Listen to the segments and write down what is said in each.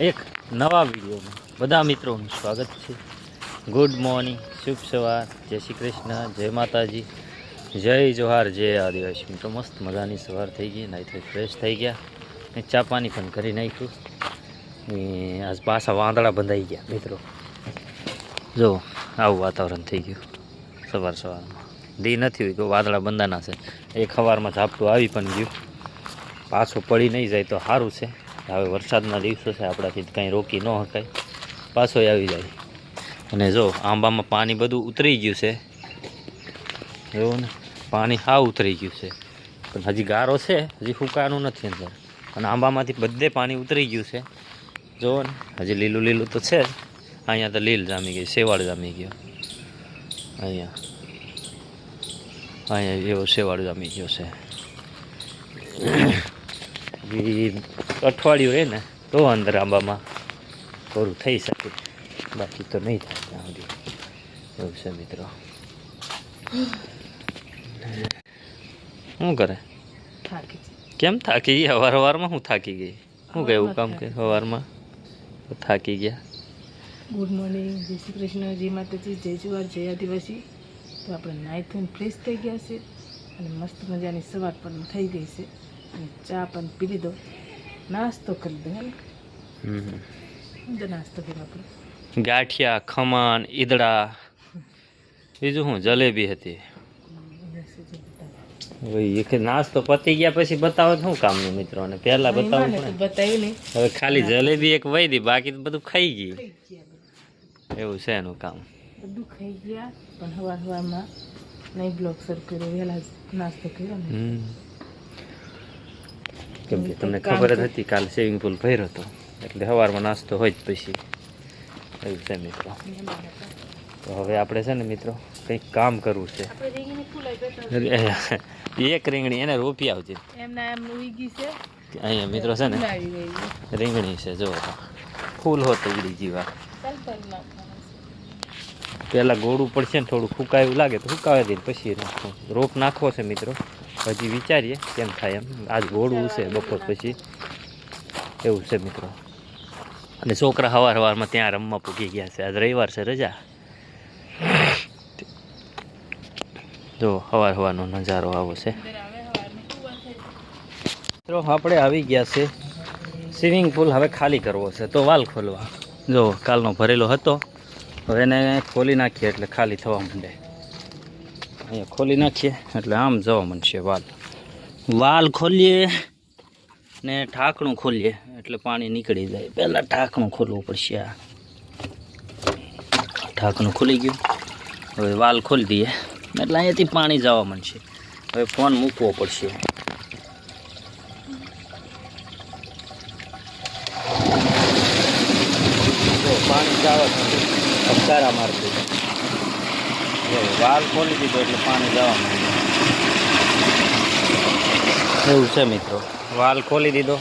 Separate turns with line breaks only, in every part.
એક નવા વિડીયોમાં બધા મિત્રોનું સ્વાગત છે. ગુડ મોર્નિંગ શુભ સવાર, જય શ્રી કૃષ્ણ, જય માતાજી, જય જોહાર, જય આદિવાસી. મિત્રો, મસ્ત મજાની સવાર થઈ ગઈ નાઈ ફ્રેશ થઈ ગયા. ને ચા પાણી પણ કરી નાખ્યું. ને આજ પાછા વાંદળા બંધાઈ ગયા, મિત્રો. જો, આવું વાતાવરણ થઈ ગયું સવાર સવારમાં. દી નથી હોય તો વાદળા બંધાના છે. એક સવારમાં ઝાપટું આવી પણ ગયું. પાછું પડી નહીં જાય તો સારું છે. હવે વરસાદના દિવસો છે, આપણાથી કંઈ રોકી ન શકાય. પાછો આવી જાય. અને જો, આંબામાં પાણી બધું ઉતરી ગયું છે. એવું ને, પાણી હા ઉતરી ગયું છે. પણ હજી ગારો છે, હજી ફૂકાનું નથી અંદર. અને આંબામાંથી બધે પાણી ઉતરી ગયું છે. જુઓ ને, હજી લીલું લીલું તો છે અહીંયા તો લીલ જામી ગઈ શેવાળ જામી ગયો. અહીંયા. અહીંયા એવો શેવાળ જામી ગયો છે. હજી અઠવાડિયું રહે ને તો અંદર આંબામાં થોડું થઈ શકે. બાકી તો નહીં થાય ત્યાં સુધી. એવું છે મિત્રો. શું કરે?
થાકી
કેમ થાકી ગઈ? સવાર સવારમાં હું થાકી ગઈ. શું કહેવું કામ કે સવારમાં તો થાકી ગયા.
ગુડ મોર્નિંગ જય શ્રી કૃષ્ણ જય માતાજી જય જુવાર જય આદિવાસી. તો આપણે નાઈ થઈને ફ્રેશ થઈ ગયા છે અને મસ્ત મજાની સવાર પણ થઈ ગઈ છે. ચા પણ પી લીધો. નાસ્તો કરી લીધો ને? નાસ્તો કર્યો આપણે.
ગાંઠિયા ખમણ ઈદડા. બીજું શું જલેબી હતી. નાસ્તો પતી ગયા પછી બતાવો શું કામનું મિત્રો? અને પહેલા
બતાવ્યું
હવે ખાલી જલેબી એક વહી દી બાકી તો બધું ખાઈ ગયું. એવું છે એનું કામ.
બધું ખાઈ ગયા પણ હવાર હવારમાં નહીં બ્લોક સર કર્યો વહેલા નાસ્તો કર્યો ને.
કેમ કે તમને ખબર જ હતી કાલ સ્વિમિંગ પુલ ભર્યો હતો. એટલે સવારમાં નાસ્તો હોય જ પછી. એવું છે મિત્રો. તો હવે આપણે છે ને મિત્રો કંઈક કામ કરવું છે. એક રીંગણી એને રોપી આવજે. અહીંયા મિત્રો છે ને. રીંગણી છે જો ફૂલ હોત ઉડી જીવા. પહેલાં ગોળું પડશે ને થોડું ફૂંકાયું લાગે તો ફૂકાવી દઈએ પછી રોપ નાખવો છે મિત્રો. હજી વિચારીએ કેમ થાય એમ. આજ ગોળવું છે બપોર પછી. એવું છે મિત્રો. અને છોકરા સવાર સવારમાં ત્યાં રમવા પૂગી ગયા છે. આજ રવિવાર છે રજા. જો સવાર સવારનો નજારો આવો છે. મિત્રો, આપણે આવી ગયા છે સ્વિમિંગ પુલ હવે ખાલી કરવો છે, તો વાલ ખોલવા. જો કાલનો ભરેલો હતો, હવે એને ખોલી નાખીએ એટલે ખાલી થવા માંડે. અહીંયા ખોલી નાખીએ. એટલે આમ જવા મળશે વાલ. વાલ ખોલીએ ને ઢાંકણું ખોલીએ. એટલે પાણી નીકળી જાય. પહેલાં ઢાંકણું ખોલવું પડશે આ. ઢાંકણું ખુલી ગયું. હવે વાલ ખોલી દઈએ. એટલે અહીંયાથી પાણી જવા મળશે હવે ફોન મૂકવો પડશે. પાણી જવા અપચારા મારતું. વાલ ખોલી દીધો એટલે પાણી જવા માંડ્યું એવું છે મિત્રો. વાલ ખોલી દીધો,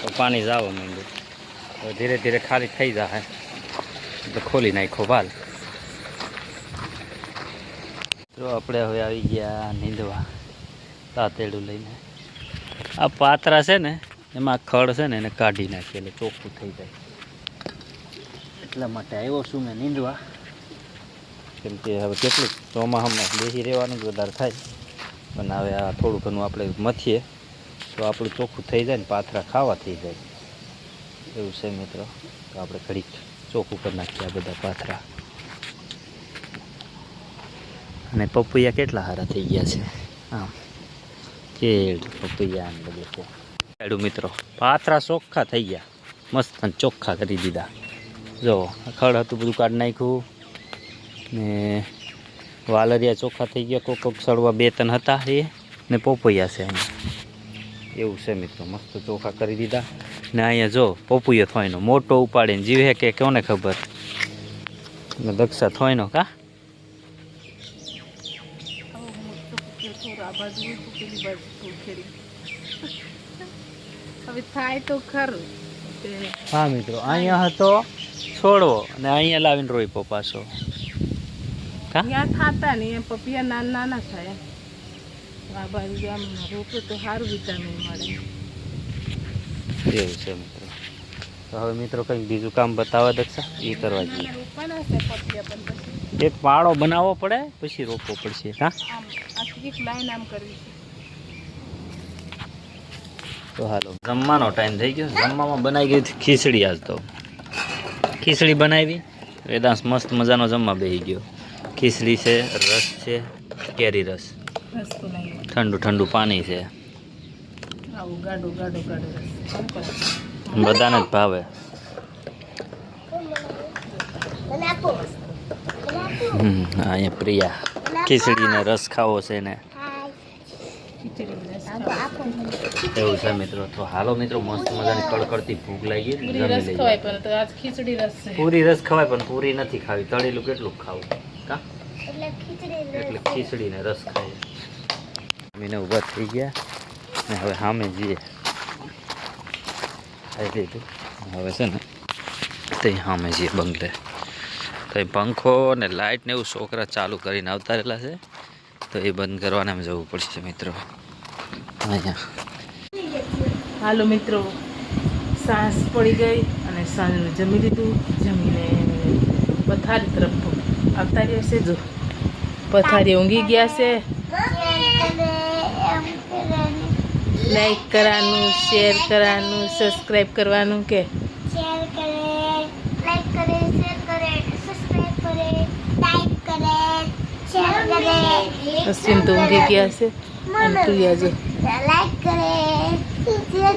તો પાણી જવા માંડ્યું. તો ધીરે ધીરે ખાલી થઈ જાય એટલે ખોલી નાખો વાલ. તો આપણે હવે આવી ગયા નીંદવા, તાતેડું લઈને. આ પાતરા છે ને, એમાં ખડ છે ને, એને કાઢી નાખીએ એટલે ચોખ્ખું થઈ જાય. એટલા માટે આવ્યો છું મેં નીંદવા. કેમ કે હવે કેટલું ચોમાસામાં બેસી રહેવાનું જ વધારે થાય. પણ હવે આ થોડું ઘણું આપણે મથીએ, તો આપણું ચોખ્ખું થઈ જાય ને પાથરા ખાવા થઈ જાય. એવું છે મિત્રો. તો આપણે ઘડીક ચોખ્ખું કરી નાખીએ આ બધા પાથરા. અને પપૈયા કેટલા સારા થઈ ગયા છે. આમ, કેળ, પપૈયા ને બધું છે. મિત્રો, પાથરા ચોખ્ખા થઈ ગયા. મસ્ત ચોખ્ખા કરી દીધા. જો ખડ હતું બધું કાઢી નાખ્યું. ને વાલરિયા ચોખ્ખા થઈ ગયા કોક કોક સડવા બે ત્રણ હતા એ ને પોપૈયા છે અહીંયા. એવું છે મિત્રો મસ્ત ચોખા કરી દીધા. ને અહીંયા જો પોપૈયો થોયનો મોટો ઉપાડીને જીવે કે કોને ખબર? ને દક્ષા થોયનો કા.
હવે થાય તો ખરું
હા મિત્રો અહીંયા હતો છોડવો ને અહીંયા લાવીને રોઈપો પાછો.
ત્યાં ખાતા નહીં એમ પપિયા નાના નાના થાય. આ બાજુ આમ રોપે તો સારું વિટામિન મળે.
એવું છે મિત્રો. તો હવે મિત્રો કંઈક બીજું કામ બતાવવા દક્ષા? એ કરવા જઈએ. એક પાળો બનાવવો પડે પછી રોપવો પડશે હા? તો હાલો જમવાનો ટાઈમ થઈ ગયો. જમવામાં બનાવી ગઈ ખીચડી આજ તો. ખીચડી બનાવી. વેદાંશ મસ્ત મજાનો જમવા બેસી ગયો. ખીચડી છે રસ છે કેરી રસ. ઠંડુ ઠંડુ પાણી છે. બધાને જ ભાવે. અહીંયા પ્રિયા ખીચડીને રસ ખાવો છે ને એવું છે મિત્રો તો હાલો મિત્રો મસ્ત મજાની કડકડતી ભૂખ લાગી.
પૂરી રસ ખવાય પણ
પૂરી નથી ખાવી. તળેલું કેટલું ખાવું? કા? એટલે ખીચડી ને રસ. ખાઈએ. મીને ઊભા થઈ ગયા. ને હવે સામે જઈએ. ખાઈ લીધું. હવે છે ને તે સામે જઈએ બંગલે. તો એ પંખો ને લાઇટ ને એવું છોકરા ચાલુ કરીને આવતા રહેલા છે. તો એ બંધ કરવાને અમે જવું પડશે મિત્રો. અહીંયા.
હાલો મિત્રો સાંસ પડી ગઈ અને સાંજનું જમી લીધું. જમીને પથારી તરફ આવતા દિવસે જો. પથારી ઊંઘી ગયા છે. લાઈક કરવાનું શેર કરવાનું સબસ્ક્રાઈબ કરવાનું કે? અશ્વિન તો ઊંઘી ગયા છે. અને
તું આજે? લાઈક કરે શેર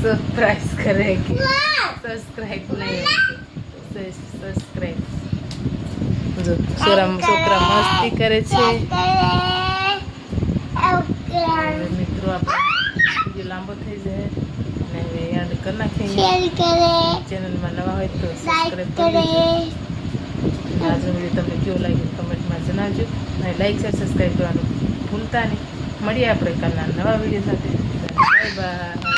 સરપ્રાઈઝ કરે. સબસ્ક્રાઇબ નહીં સબસ્ક્રાઇબ છોરા છોકરા મસ્તી કરે છે. મિત્રો આપણે લાંબો થઈ જાય અને હવે યાદ કરી નાખીએ ચેનલમાં નવા હોય તો સબસ્ક્રાઇબ કરી આજનો વીડિયો તમને કેવો લાગ્યું કમેન્ટમાં જણાવજો. અને લાઈક શેર સબસ્ક્રાઇબ કરવાનું ભૂલતા નહીં. મળીએ આપણે કાલના નવા વીડિયો સાથે. Bye bye